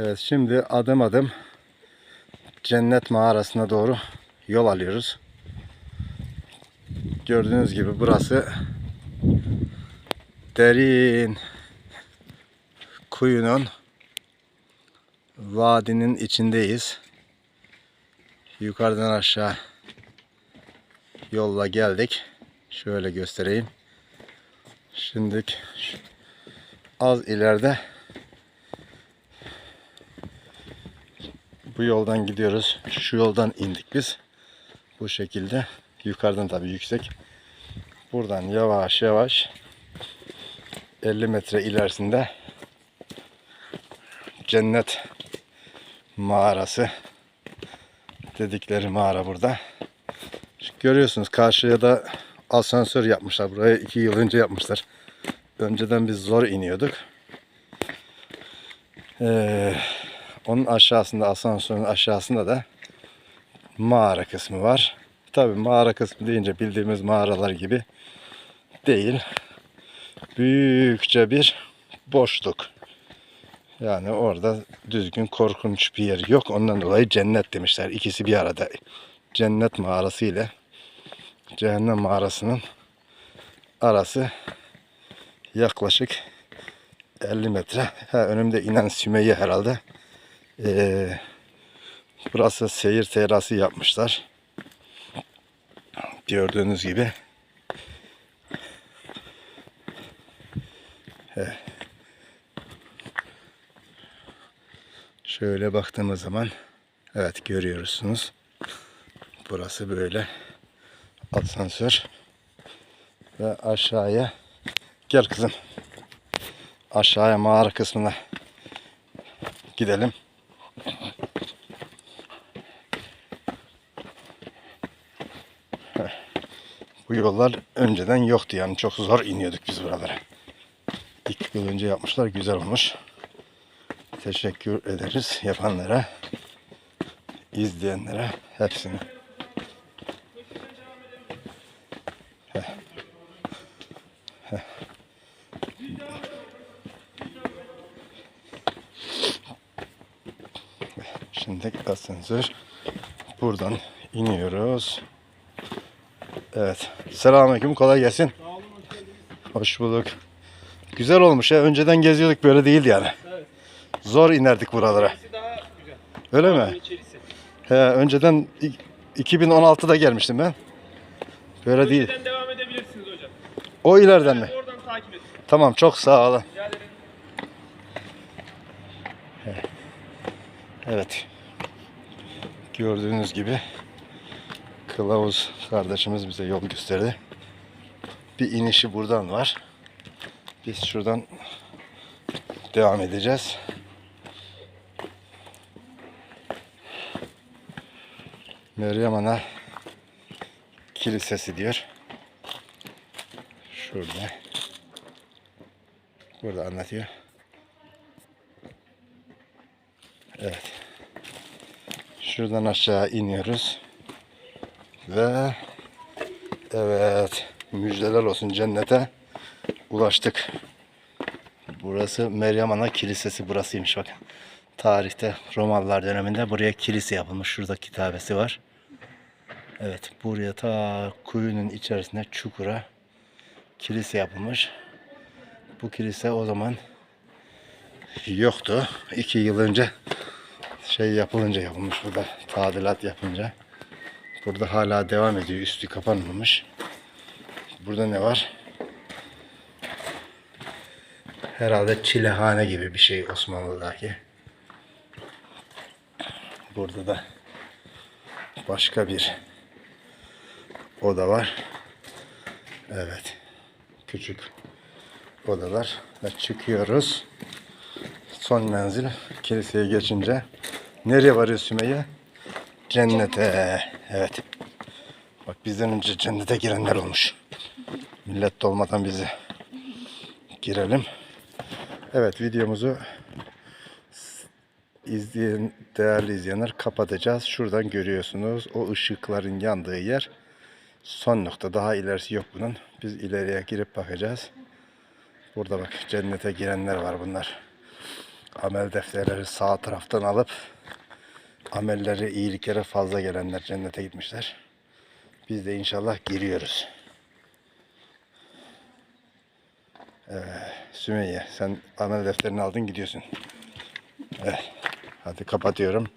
Evet şimdi adım adım cennet mağarasına doğru yol alıyoruz. Gördüğünüz gibi burası derin kuyunun vadinin içindeyiz. Yukarıdan aşağı yolla geldik. Şöyle göstereyim. Şimdi az ileride bu yoldan gidiyoruz. Şu yoldan indik biz. Bu şekilde. Yukarıdan tabii yüksek. Buradan yavaş yavaş 50 metre ilerisinde cennet mağarası dedikleri mağara burada. Görüyorsunuz karşıya da asansör yapmışlar. Buraya iki yıl önce yapmışlar. Önceden biz zor iniyorduk. Ee, onun aşağısında asansörün aşağısında da mağara kısmı var. Tabi mağara kısmı deyince bildiğimiz mağaralar gibi değil. Büyükçe bir boşluk. Yani orada düzgün korkunç bir yer yok. Ondan dolayı cennet demişler. İkisi bir arada. Cennet mağarası ile cehennem mağarasının arası yaklaşık 50 metre. Ha, önümde inen Sümeyye herhalde. Ee, burası seyir terası yapmışlar. Gördüğünüz gibi. Şöyle baktığımız zaman evet görüyorsunuz. Burası böyle asansör ve aşağıya gel kızım aşağıya mağara kısmına gidelim. Heh. Bu yollar önceden yoktu yani çok zor iniyorduk biz buralara. İki yıl önce yapmışlar güzel olmuş. Teşekkür ederiz yapanlara, izleyenlere, hepsine. Heh. Heh. Şimdi asansör buradan iniyoruz. Evet. Selamünaleyküm. Kolay gelsin. Hoş bulduk. Güzel olmuş ya. Önceden geziyorduk böyle değildi yani. Zor inerdik buralara. Daha güzel. Öyle mi? İçerisi. He, önceden i- 2016'da gelmiştim ben. Böyle değil. Önceden devam edebilirsiniz hocam. O ileriden mi? Oradan takip edin. Tamam çok sağ olun. Rica ederim. Evet. Gördüğünüz gibi Kılavuz kardeşimiz bize yol gösterdi. Bir inişi buradan var. Biz şuradan devam edeceğiz. Meryem Ana Kilisesi diyor. Şurada. Burada anlatıyor. Evet. Şuradan aşağı iniyoruz. Ve evet müjdeler olsun cennete ulaştık. Burası Meryem Ana Kilisesi burasıymış bak. Tarihte Romalılar döneminde buraya kilise yapılmış. Şurada kitabesi var. Evet buraya ta kuyunun içerisinde çukura kilise yapılmış. Bu kilise o zaman yoktu. İki yıl önce şey yapılınca yapılmış burada tadilat yapınca. Burada hala devam ediyor. Üstü kapanmamış. Burada ne var? Herhalde çilehane gibi bir şey Osmanlı'daki. Burada da başka bir oda var. Evet. Küçük odalar. Ve çıkıyoruz. Son menzil kiliseye geçince nereye varıyor Sümeyye? Cennete. Evet. Bak bizden önce cennete girenler olmuş. Millet dolmadan bizi girelim. Evet videomuzu izleyen değerli izleyenler kapatacağız. Şuradan görüyorsunuz o ışıkların yandığı yer son nokta. Daha ilerisi yok bunun. Biz ileriye girip bakacağız. Burada bak cennete girenler var bunlar. Amel defterleri sağ taraftan alıp amelleri, iyiliklere fazla gelenler cennete gitmişler. Biz de inşallah giriyoruz. Ee, Sümeyye sen amel defterini aldın gidiyorsun. Evet. Hadi kapatıyorum.